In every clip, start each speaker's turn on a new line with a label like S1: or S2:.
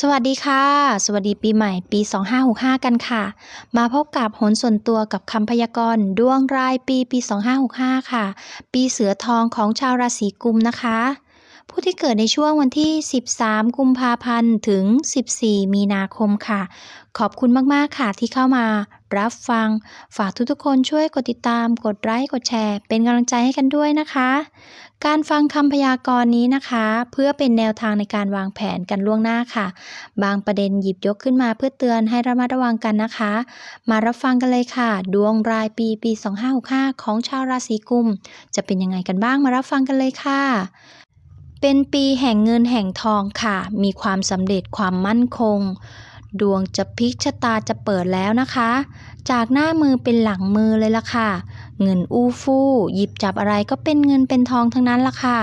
S1: สวัสดีค่ะ สวัสดีปีใหม่ปี 2565 กันค่ะ มาพบกับโหนส่วนตัวกับคำพยากรณ์ดวงรายปีปี 2565 ค่ะ ปีเสือทองของชาวราศีกุมนะคะ ผู้ที่เกิดในช่วงวันที่ 13 กุมภาพันธ์ ถึง 14 มีนาคมค่ะ ขอบคุณมาก ๆ ค่ะที่เข้ามา รับฟัง ฝากทุกๆคนช่วยกดติดตาม กดไลค์กดแชร์ เป็นกำลังใจให้กันด้วยนะคะ การฟังคำพยากรณ์นี้นะคะ เพื่อเป็นแนวทางในการวางแผนกันล่วงหน้าค่ะ บางประเด็นหยิบยกขึ้นมาเพื่อเตือนให้ระมัดระวังกันนะคะ มารับฟังกันเลยค่ะ ดวงรายปีปี 2565 ของชาวราศีกุม จะเป็นยังไงกันบ้างมารับฟังกันเลยค่ะเป็นปีแห่งเงินแห่งทองค่ะ มีความสำเร็จความมั่นคง ดวงจะพลิกชะตาจะเปิดแล้วนะคะ จากหน้ามือเป็นหลังมือเลยล่ะค่ะ เงินอู้ฟู่หยิบจับอะไรก็เป็นเงินเป็นทองทั้งนั้นล่ะค่ะ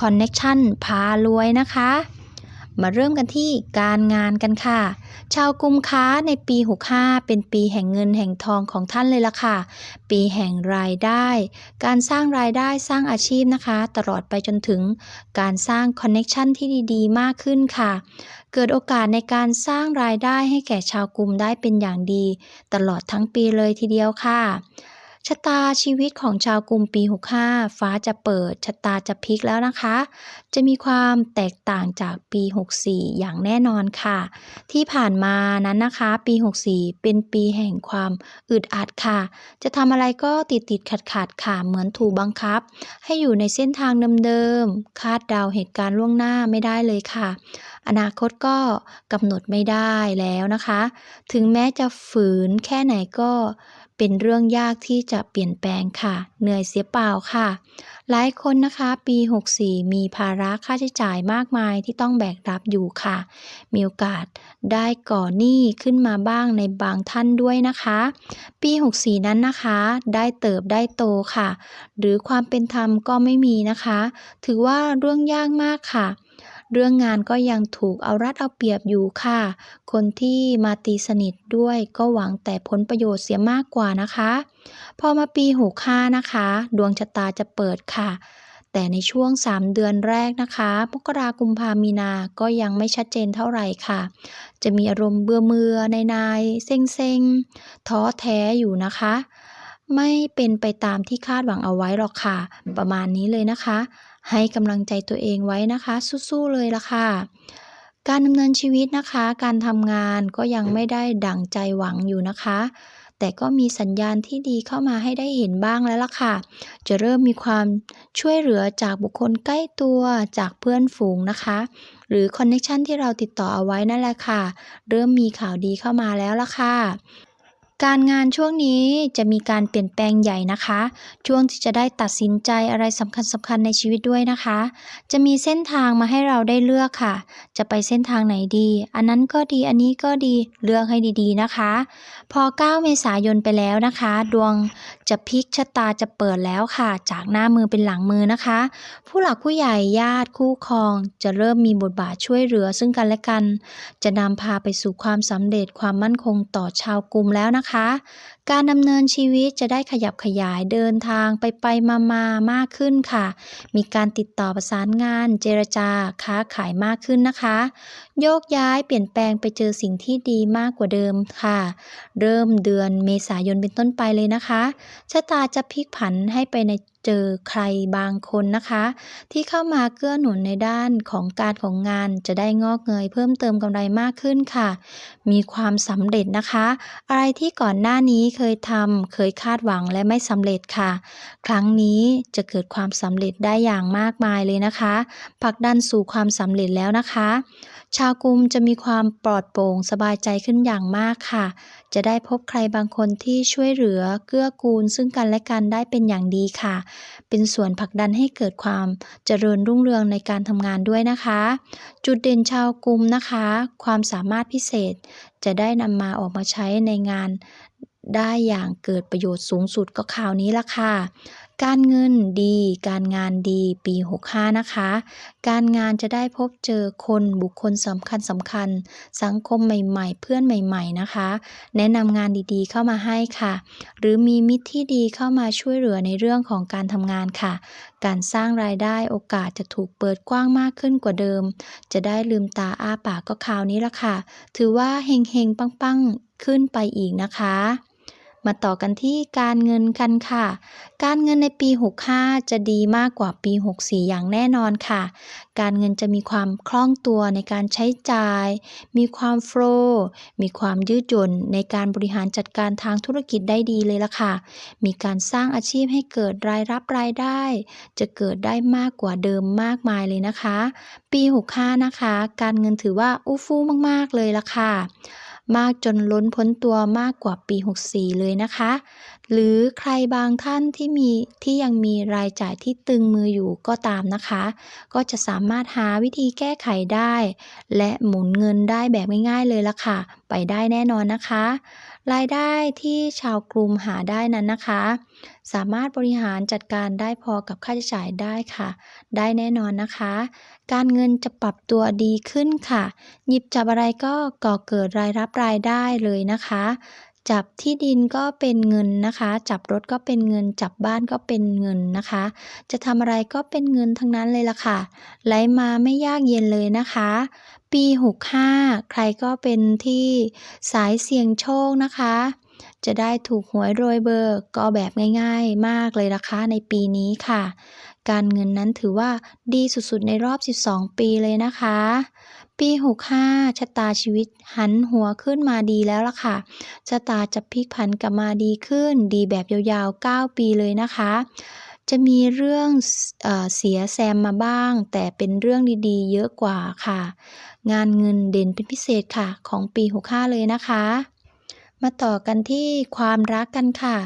S1: คอนเน็กชันพารวยนะคะ มาเริ่มกันที่การงานกันค่ะ ชาวกุมค้าในปี 65 เป็นปีแห่งเงินแห่งทองของท่านเลยล่ะค่ะ ปีแห่งรายได้ การสร้างรายได้สร้างอาชีพนะคะ ตลอดไปจนถึงการสร้างคอนเน็กชันที่ดีๆ มากขึ้นค่ะ เกิดโอกาสในการสร้างรายได้ให้แก่ชาวกุมได้เป็นอย่างดี ตลอดทั้งปีเลยทีเดียวค่ะ ชะตาชีวิตของชาวกลุ่มปี 65 ฟ้าจะเปิด ชะตาจะพลิกแล้วนะคะ จะมีความแตกต่างจากปี 64 อย่างแน่นอนค่ะ ที่ผ่านมานั้นนะคะ ปี 64 เป็นปีแห่งความอึดอัดค่ะ จะทำอะไรก็ติดติดขัดขัดค่ะ เหมือนถูกบังคับ ให้อยู่ในเส้นทางเดิมๆ คาดเดาเหตุการณ์ล่วงหน้าไม่ได้เลยค่ะ อนาคตก็กำหนดไม่ได้แล้วนะคะ ถึงแม้จะฝืนแค่ไหนก็ เป็นเรื่องยากที่จะเปลี่ยนแปลงค่ะ เหนื่อยเสียเปล่าค่ะ หลายคนนะคะปี 64 มีภาระค่าใช้จ่ายมากมายที่ต้องแบกรับอยู่ค่ะ มีโอกาสได้ก่อหนี้ขึ้นมาบ้างในบางท่านด้วยนะคะ ปี 64 นั้นนะคะ ได้เติบได้โตค่ะ หรือความเป็นธรรมก็ไม่มีนะคะ ถือว่าเรื่องยากมากค่ะ เรื่องงานก็ยังถูกเอารัดเอาเปรียบอยู่ค่ะ คนที่มาตีสนิทด้วยก็หวังแต่ผลประโยชน์เสียมากกว่านะคะ พอมาปี65นะคะ ดวงชะตาจะเปิดค่ะ แต่ในช่วง 3 เดือนแรกนะคะมกรากุมภามีนาก็ยังไม่ชัดเจนเท่าไหร่ค่ะ จะมีอารมณ์เบื่อเมือในนายเซ็งเซ็งท้อแท้อยู่นะคะ ไม่เป็นไปตามที่คาดหวังเอาไว้หรอกค่ะ ประมาณนี้เลยนะคะ ให้กำลังใจตัวเองไว้นะคะ สู้ๆเลยละค่ะ การดำเนินชีวิตนะคะ การทำงานก็ยังไม่ได้ดั่งใจหวังอยู่นะคะ แต่ก็มีสัญญาณที่ดีเข้ามาให้ได้เห็นบ้างแล้วล่ะค่ะ จะเริ่มมีความช่วยเหลือจากบุคคลใกล้ตัวจากเพื่อนฝูงนะคะ หรือคอนเน็ชันที่เราติดต่อเอาไว้นั่นแหละค่ะ เริ่มมีข่าวดีเข้ามาแล้วล่ะค่ะ การงานช่วงนี้จะมีการเปลี่ยนแปลงใหญ่นะคะ ช่วงที่จะได้ตัดสินใจอะไรสำคัญสำคัญในชีวิตด้วยนะคะ จะมีเส้นทางมาให้เราได้เลือกค่ะ จะไปเส้นทางไหนดี อันนั้นก็ดีอันนี้ก็ดีเลือกให้ดีๆนะคะ พอ 9 เมษายนไปแล้วนะคะ ดวงจะพลิกชะตาจะเปิดแล้วค่ะ จากหน้ามือเป็นหลังมือนะคะ ผู้หลักผู้ใหญ่ญาติคู่ครอง จะเริ่มมีบทบาทช่วยเหลือซึ่งกันและกัน จะนำพาไปสู่ความสำเร็จความมั่นคงต่อชาวกลุ่มแล้วนะคะนะคะการดำเนินชีวิตจะได้ขยับขยายเดินทางไปไปมามามากขึ้นค่ะ มีการติดต่อประสานงาน เจรจาค้าขายมากขึ้นนะคะ โยกย้ายเปลี่ยนแปลงไปเจอสิ่งที่ดีมากกว่าเดิมค่ะ เริ่มเดือนเมษายนเป็นต้นไปเลยนะคะชะตาจะพลิกผันให้ไปในเจอใครบางคนนะคะ ที่เข้ามาเกื้อหนุนในด้านของการของงานจะได้งอกเงยเพิ่มเติมกำไรมากขึ้นค่ะ มีความสำเร็จนะคะ อะไรที่ก่อนหน้านี้เคยทำเคยคาดหวังและไม่สำเร็จค่ะ ครั้งนี้จะเกิดความสำเร็จได้อย่างมากมายเลยนะคะผลักดันสู่ความสำเร็จแล้วนะคะ ชาวกลุ่มจะมีความปลอดโปร่งสบายใจขึ้นอย่างมากค่ะ จะได้พบใครบางคนที่ช่วยเหลือเกื้อกูล ซึ่งกันและกันได้เป็นอย่างดีค่ะ เป็นส่วนผลักดันให้เกิดความเจริญรุ่งเรืองในการทำงานด้วยนะคะ จุดเด่นชาวกลุ่มนะคะ ความสามารถพิเศษจะได้นำมาออกมาใช้ในงาน ได้อย่างเกิดประโยชน์สูงสุดก็ข่าวนี้ละค่ะ การเงินดี การงานดีปี 65 นะคะ การงานจะได้พบเจอคนบุคคลสำคัญสำคัญ สังคมใหม่ๆ เพื่อนใหม่ๆนะคะ แนะนำงานดีๆเข้ามาให้ค่ะ หรือมีมิตรที่ดีเข้ามาช่วยเหลือในเรื่องของการทำงานค่ะ การสร้างรายได้โอกาสจะถูกเปิดกว้างมากขึ้นกว่าเดิม จะได้ลืมตาอ้าปากก็คราวนี้ละค่ะ ถือว่าเฮงๆปังๆขึ้นไปอีกนะคะ มาต่อกันที่การเงินกันค่ะ การเงินในปี 65 จะดีมากกว่าปี 64 อย่างแน่นอนค่ะ การเงินจะมีความคล่องตัวในการใช้จ่าย มีความโฟล์มีความยืดหยุ่นในการบริหารจัดการทางธุรกิจได้ดีเลยล่ะค่ะ มีการสร้างอาชีพให้เกิดรายรับรายได้ จะเกิดได้มากกว่าเดิมมากมายเลยนะคะ ปี 65 นะคะ การเงินถือว่าอู้ฟู่มาก ๆ เลยล่ะค่ะ มากจนล้นพ้นตัวมากกว่าปี 64 เลยนะคะ หรือใครบางท่านที่มีที่ยังมีรายจ่ายที่ตึงมืออยู่ก็ตามนะคะ ก็จะสามารถหาวิธีแก้ไขได้ และหมุนเงินได้แบบง่ายๆเลยล่ะค่ะ ไปได้แน่นอนนะคะ รายได้ที่ชาวกลุ่มหาได้นั้นนะคะ สามารถบริหารจัดการได้พอกับค่าใช้จ่ายได้ค่ะ ได้แน่นอนนะคะ การเงินจะปรับตัวดีขึ้นค่ะ หยิบจับอะไรก็ก่อเกิดรายรับรายได้เลยนะคะ จับที่ดินก็เป็นเงินนะคะ จับรถก็เป็นเงิน จับบ้านก็เป็นเงินนะคะ จะทำอะไรก็เป็นเงินทั้งนั้นเลยล่ะค่ะ ไหลมาไม่ยากเย็นเลยนะคะ ปี 65 ใครก็เป็นที่สายเสี่ยงโชคนะคะ จะได้ถูกหวยโรยเบอร์ก็แบบง่ายๆ มากเลยนะคะในปีนี้ค่ะ การเงินนั้นถือว่าดีสุดๆในรอบ 12 ปีเลยนะคะ ปี 65 ชะตาชีวิตหันหัวขึ้นมาดีแล้วล่ะค่ะ ชะตาจะพลิกผันกลับมาดีขึ้น ดีแบบยาวๆ 9 ปีเลยนะคะจะมีเรื่องเอ่อเสียแซมมาบ้าง แต่เป็นเรื่องดีๆ เยอะกว่าค่ะ งานเงินเด่นเป็นพิเศษค่ะของปี 65 เลยนะคะ มาต่อกันที่ความรักกันค่ะ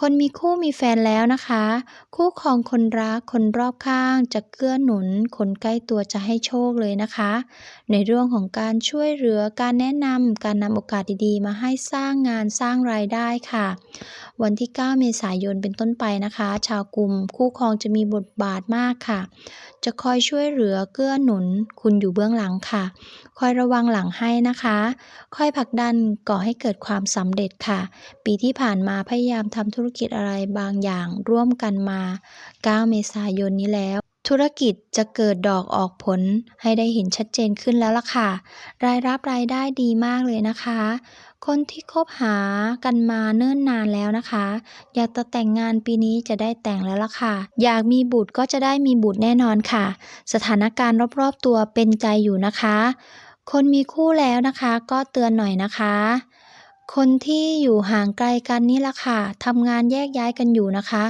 S1: คนมีคู่มีแฟนแล้วนะคะ คู่ครองคนรักคนรอบข้างจะเกื้อหนุน คนใกล้ตัวจะให้โชคเลยนะคะ ในเรื่องของการช่วยเหลือการแนะนำการนำโอกาสดีๆ มาให้สร้างงานสร้างรายได้ค่ะ วันที่ 9 เมษายนเป็นต้นไปนะคะ ชาวกลุ่มคู่ครองจะมีบทบาทมากค่ะ จะคอยช่วยเหลือเกื้อหนุน คุณอยู่เบื้องหลังค่ะ คอยระวังหลังให้นะคะ คอยผลักดันก่อให้เกิดความสำเร็จค่ะ ปีที่ผ่านมาพยายามทำธุรรกิจอะไรบางอย่างร่วมกันมา 9 เมษายนนี้แล้ว ธุรกิจจะเกิดดอกออกผลให้ได้เห็นชัดเจนขึ้นแล้วล่ะค่ะ รายรับรายได้ดีมากเลยนะคะ คนที่คบหากันมาเนิ่นนานแล้วนะคะ อยากจะแต่งงานปีนี้จะได้แต่งแล้วล่ะค่ะ อยากมีบุตรก็จะได้มีบุตรแน่นอนค่ะ สถานการณ์รอบๆตัวเป็นใจอยู่นะคะ คนมีคู่แล้วนะคะ ก็เตือนหน่อยนะคะ คนที่อยู่ห่างไกลกันนี่แหละค่ะทำงานแยกย้ายกันอยู่นะคะ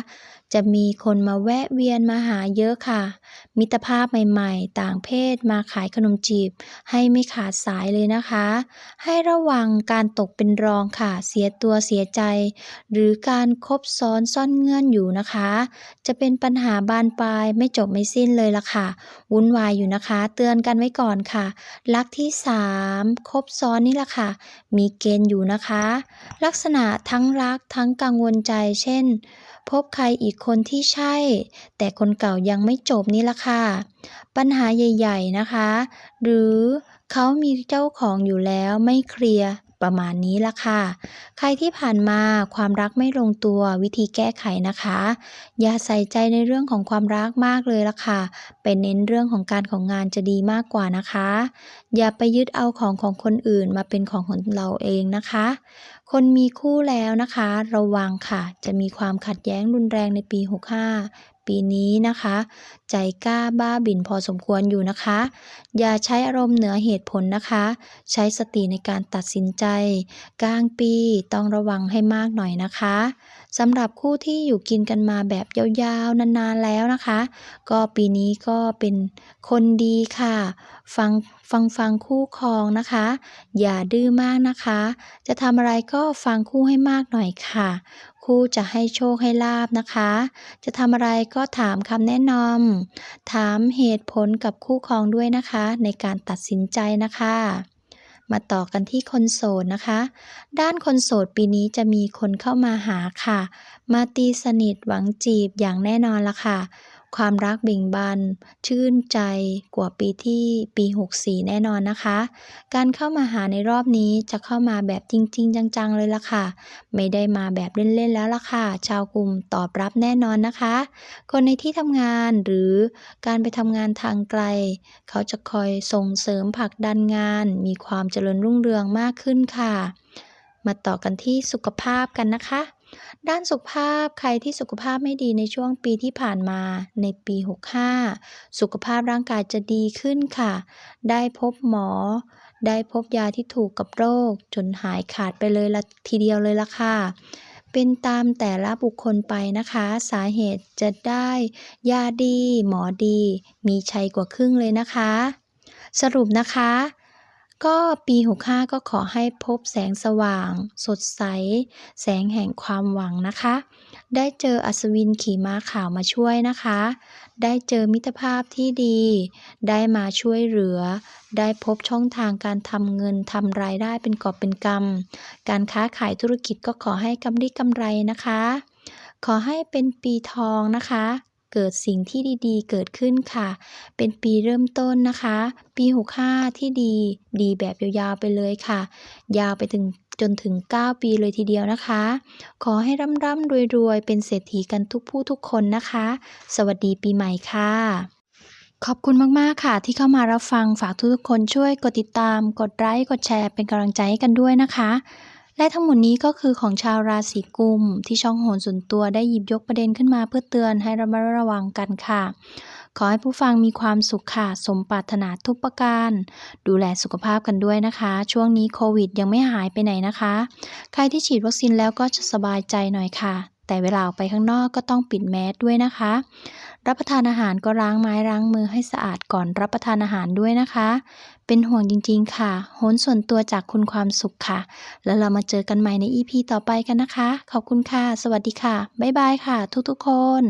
S1: จะมีคนมาแวะเวียนมาหาเยอะค่ะ มิตรภาพใหม่ๆ ต่างเพศมาขายขนมจีบ ให้ไม่ขาดสายเลยนะคะ ให้ระวังการตกเป็นรองค่ะ เสียตัวเสียใจ หรือการคบซ้อนซ่อนเงื่อนอยู่นะคะ จะเป็นปัญหาบานปลายไม่จบไม่สิ้นเลยล่ะค่ะ วุ่นวายอยู่นะคะ เตือนกันไว้ก่อนค่ะ ลักที่ 3คบซ้อนนี่แหละค่ะ มีเกณฑ์อยู่นะคะ ลักษณะทั้งรักทั้งกังวลใจ เช่น พบใครอีกคนที่ใช่ แต่คนเก่ายังไม่จบนี่ละค่ะ ปัญหาใหญ่ๆนะคะ หรือเขามีเจ้าของอยู่แล้วไม่เคลียร์ประมาณนี้ละค่ะ ใครที่ผ่านมาความรักไม่ลงตัววิธีแก้ไขนะคะ อย่าใส่ใจในเรื่องของความรักมากเลยละค่ะไปเน้นเรื่องของการของงานจะดีมากกว่านะคะ อย่าไปยึดเอาของของคนอื่นมาเป็นของของเราเองนะคะ คนมีคู่แล้วนะคะ ระวังค่ะ จะมีความขัดแย้งรุนแรงในปี 65 ปีนี้นะคะ ใจกล้าบ้าบิ่นพอสมควรอยู่นะคะ อย่าใช้อารมณ์เหนือเหตุผลนะคะ ใช้สติในการตัดสินใจ กลางปีต้องระวังให้มากหน่อยนะคะสำหรับคู่ที่อยู่กินกันมาแบบยาวๆ นานๆแล้วนะคะ ก็ปีนี้ก็เป็นคนดีค่ะ ฟังฟังฟังคู่ครองนะคะ อย่าดื้อมากนะคะ จะทำอะไรก็ฟังคู่ให้มากหน่อยค่ะ คู่จะให้โชคให้ลาบนะคะ จะทำอะไรก็ถามคำแนะนำถามเหตุผลกับคู่ครองด้วยนะคะ ในการตัดสินใจนะคะมาต่อกันที่คนโสดนะคะ ด้านคนโสดปีนี้จะมีคนเข้ามาหาค่ะ มาตีสนิทหวังจีบอย่างแน่นอนละค่ะ ความรักเบ่งบานชื่นใจกว่าปีที่ปี 64 แน่นอนนะคะ การเข้ามาหาในรอบนี้จะเข้ามาแบบจริง ๆ จัง ๆ เลยล่ะค่ะ ไม่ได้มาแบบเล่น ๆ แล้วล่ะค่ะ ชาวกลุ่มตอบรับแน่นอนนะคะ คนในที่ทำงานหรือการไปทำงานทางไกล เขาจะคอยส่งเสริมผลักดันงาน มีความเจริญรุ่งเรืองมากขึ้นค่ะ มาต่อกันที่สุขภาพกันนะคะ ด้านสุขภาพใครที่สุขภาพไม่ดีในช่วงปีที่ผ่านมาในปี 65 สุขภาพร่างกายจะดีขึ้นค่ะ ได้พบหมอ ได้พบยาที่ถูกกับโรค จนหายขาดไปเลยละทีเดียวเลยละค่ะ เป็นตามแต่ละบุคคลไปนะคะ สาเหตุจะได้ยาดี หมอดี มีชัยกว่าครึ่งเลยนะคะ สรุปนะคะ ก็ปี65ก็ขอให้พบแสงสว่าง สดใส แสงแห่งความหวังนะคะ ได้เจออัศวินขี่ม้าขาวมาช่วยนะคะ ได้เจอมิตรภาพที่ดี ได้มาช่วยเหลือ ได้พบช่องทางการทำเงินทำรายได้เป็นกอบเป็นกำการค้าขายธุรกิจก็ขอให้กำไรกำไรนะคะ ขอให้เป็นปีทองนะคะ เกิดสิ่งที่ดี ๆ เกิดขึ้นค่ะ เป็นปีเริ่มต้นนะคะ ปี65ที่ดีดีแบบยาวๆไปเลยค่ะ ยาวไปถึงจนถึง 9 ปีเลยทีเดียวนะคะ ขอให้ร่ำๆรวยๆ เป็นเศรษฐีกันทุกผู้ทุกคนนะคะ สวัสดีปีใหม่ค่ะขอบคุณมาก ๆ ค่ะ ที่เข้ามารับฟังฝากทุกๆคนช่วยกดติดตาม กดไลค์กดแชร์เป็นกำลังใจให้กันด้วยนะคะ และทั้งหมดนี้ก็คือของชาวราศีกุม ที่ช่องโหนส่วนตัวได้หยิบยกประเด็นขึ้นมาเพื่อเตือนให้ระมัดระวังกันค่ะ ขอให้ผู้ฟังมีความสุขค่ะสมปรารถนาทุกประการ ดูแลสุขภาพกันด้วยนะคะ ช่วงนี้โควิดยังไม่หายไปไหนนะคะ ใครที่ฉีดวัคซีนแล้วก็จะสบายใจหน่อยค่ะ แต่เวลาออกไปข้างนอกก็ต้องปิดแมสด้วยนะคะ รับประทานอาหารก็ล้างไม้ล้างมือให้สะอาดก่อนรับประทานอาหารด้วยนะคะ เป็นห่วงจริงๆค่ะโหนส่วนตัวจากคุณความสุขค่ะ แล้วเรามาเจอกันใหม่ใน EP ต่อไปกันนะคะ ขอบคุณค่ะ สวัสดีค่ะ บ๊ายบายค่ะ ทุกๆคน